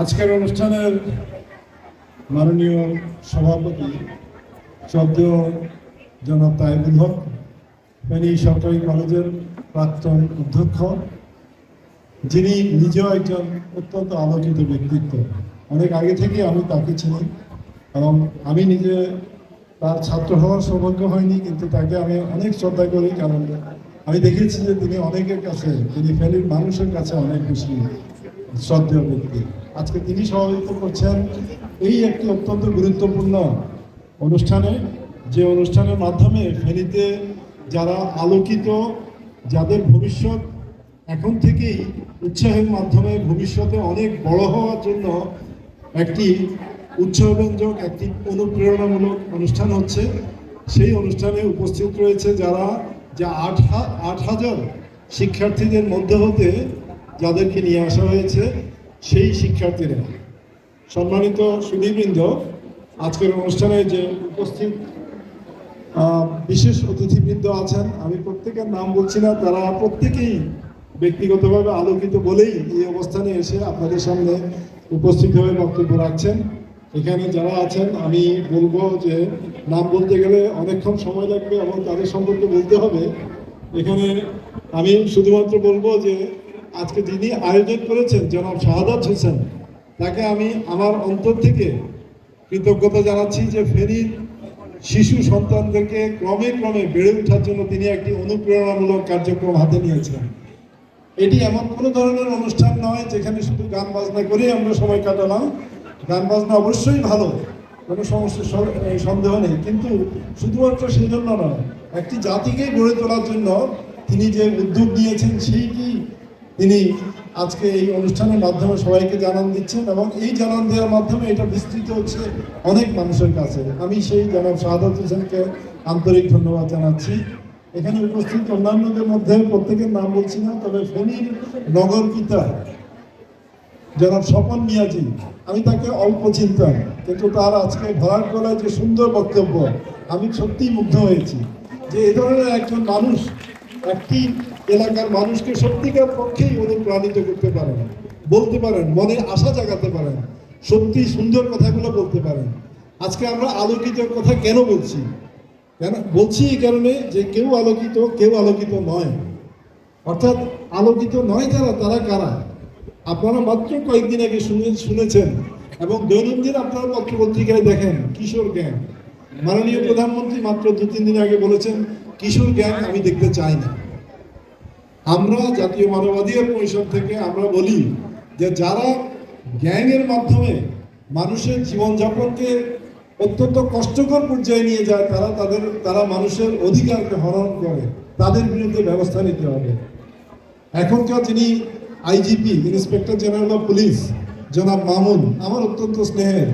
আজকের অনুষ্ঠানের মাননীয় সভাপতি শ্রদ্ধেয় জনাব তাইবুল হক, ফেনী সরকারি কলেজের প্রাক্তন অধ্যক্ষ, যিনি নিজেও একজন অত্যন্ত আলোকিত ব্যক্তিত্ব। অনেক আগে থেকে আমি তাকে চিনি এবং আমি নিজে তার ছাত্র হওয়ার সৌভাগ্য হয়নি, কিন্তু তাকে আমি অনেক শ্রদ্ধা করি, কারণ আমি দেখেছি যে তিনি অনেকের কাছে, তিনি ফেনীর মানুষের কাছে অনেক বেশি শ্রদ্ধেয় ব্যক্তি। আজকে তিনি সভাপতিত্ব করছেন এই একটি অত্যন্ত গুরুত্বপূর্ণ অনুষ্ঠানে। যে অনুষ্ঠানের মাধ্যমে ফেনীতে যারা আলোকিত, যাদের ভবিষ্যৎ এখন থেকেই উৎসাহের মাধ্যমে ভবিষ্যতে অনেক বড় হওয়ার জন্য একটি উৎসাহব্যঞ্জক একটি অনুপ্রেরণামূলক অনুষ্ঠান হচ্ছে। সেই অনুষ্ঠানে উপস্থিত রয়েছে যারা, যা আট হাজার শিক্ষার্থীদের মধ্যে হতে যাদেরকে নিয়ে আসা হয়েছে, সেই শিক্ষার্থীরা। সম্মানিত সুধীবৃন্দ, আজকের অনুষ্ঠানে যে উপস্থিত বিশেষ অতিথিবৃন্দ আছেন, আমি প্রত্যেকের নাম বলছি না, তারা প্রত্যেকেই ব্যক্তিগতভাবে আলোকিত বলেই এই অবস্থানে এসে আপনাদের সামনে উপস্থিত হয়ে বক্তব্য রাখছেন। এখানে যারা আছেন, আমি বলব যে নাম বলতে গেলে অনেকক্ষণ সময় লাগবে এবং তাদের সম্পর্কে বলতে হবে। এখানে আমি শুধুমাত্র বলব যে আজকে যিনি আয়োজন করেছেন, জনাব শাহাদাত হোসেন, তাকে আমি আমার অন্তর থেকে কৃতজ্ঞতা জানাচ্ছি যে ফেনীর শিশু সন্তানদেরকে ক্রমে ক্রমে বেড়ে ওঠার জন্য তিনি একটি অনুপ্রেরণামূলক কার্যক্রম হাতে নিয়েছেন। এটি এমন কোনো ধরনের অনুষ্ঠান নয় যেখানে শুধু গান বাজনা করেই আমরা সময় কাটালাম। গান বাজনা অবশ্যই ভালো, কোনো সমস্যা সন্দেহ নেই। কিন্তু শুধুমাত্র সেই জন্য নয়, একটি জাতিকে গড়ে তোলার জন্য তিনি যে উদ্যোগ নিয়েছেন সেইটি তিনি আজকে এই অনুষ্ঠানের মাধ্যমে সবাইকে জানান দিচ্ছেন এবং এই জানান দেওয়ার মাধ্যমে এটা বিস্তৃত হচ্ছে অনেক মানুষের কাছে। আমি সেই জনাব শাহাদত হোসেনকে আন্তরিক ধন্যবাদ জানাচ্ছি। এখানে উপস্থিত অন্যান্যদের মধ্যে প্রত্যেকের নাম বলছি না, তবে ফেনীর নগর পিতা জনাব স্বপন মিয়াজি, আমি তাকে অল্প চিনতাম, কিন্তু তার আজকে ভরাট গলায় যে সুন্দর বক্তব্য, আমি সত্যিই মুগ্ধ হয়েছি যে এ ধরনের একজন মানুষ একটি এলাকার মানুষকে সত্যিকার পক্ষেই অনুপ্রাণিত করতে পারেন বলতে পারেন মনে আশা জাগাতে পারেন, সত্যি সুন্দর কথাগুলো বলতে পারেন। আজকে আমরা আলোকিতের কথা কেন বলছি? কেন, বলছি এই কারণে যে কেউ আলোকিত কেউ আলোকিত নয়। অর্থাৎ আলোকিত নয় যারা তারা কারা? আপনারা মাত্র কয়েকদিন আগে শুনে, শুনেছেন এবং দৈনন্দিন আপনারা পত্র পত্রিকায় দেখেন কিশোর জ্ঞান। মাননীয় প্রধানমন্ত্রী মাত্র দু তিন দিন আগে বলেছেন কিশোর জ্ঞান আমি দেখতে চাই না। আমরা জাতীয় মানবাধিকার পরিষদ থেকে আমরা বলি যে যারা গ্যাংয়ের মাধ্যমে মানুষের জীবনযাপনকে অত্যন্ত কষ্টকর পর্যায়ে নিয়ে যায়, তারা তাদের, তারা মানুষের অধিকারকে হরণ করে। তাদের বিরুদ্ধে ব্যবস্থা নিতে হবে। এখনকার যিনি IGP, inspector general of police, জনাব মামুন, আমার অত্যন্ত স্নেহের।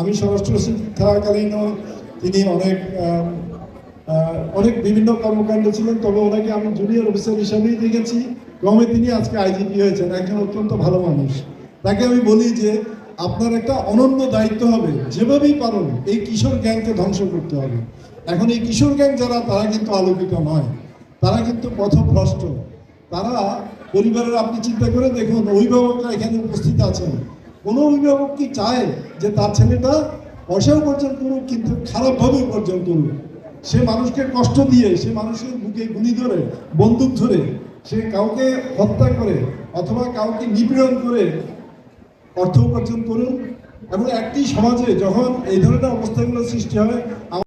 আমি স্বরাষ্ট্র থাকাকালীনও তিনি অনেক অনেক বিভিন্ন কর্মকাণ্ড ছিলেন, তবে ওনাকে আমি জুনিয়র অফিসার হিসাবেই দেখেছি। ক্রমে তিনি আজকে আইজিপি হয়েছেন, একজন অত্যন্ত ভালো মানুষ। তাকে আমি বলি যে, আপনার একটা অনন্য দায়িত্ব হবে, যেভাবেই পারেন, এই কিশোর গ্যাংকে ধ্বংস করতে হবে। এখন এই কিশোর গ্যাং যারা, তারা কিন্তু আলোকিত নয়। তারা কিন্তু পথভ্রষ্ট। তারা পরিবারের, আপনি চিন্তা করে দেখুন, অভিভাবকরা এখানে উপস্থিত আছেন। কোনো অভিভাবক কি চায় যে তার ছেলেটা পয়সা উপার্জন করুক, কিন্তু খারাপভাবে উপার্জন করুক? সে মানুষকে কষ্ট দিয়ে, সে মানুষের বুকে গুলি ধরে, বন্দুক ধরে, সে কাউকে হত্যা করে অথবা কাউকে নিপীড়ন করে অর্থ উপার্জন করুন এবং একটি সমাজে যখন এই ধরনের অবস্থাগুলো সৃষ্টি হয়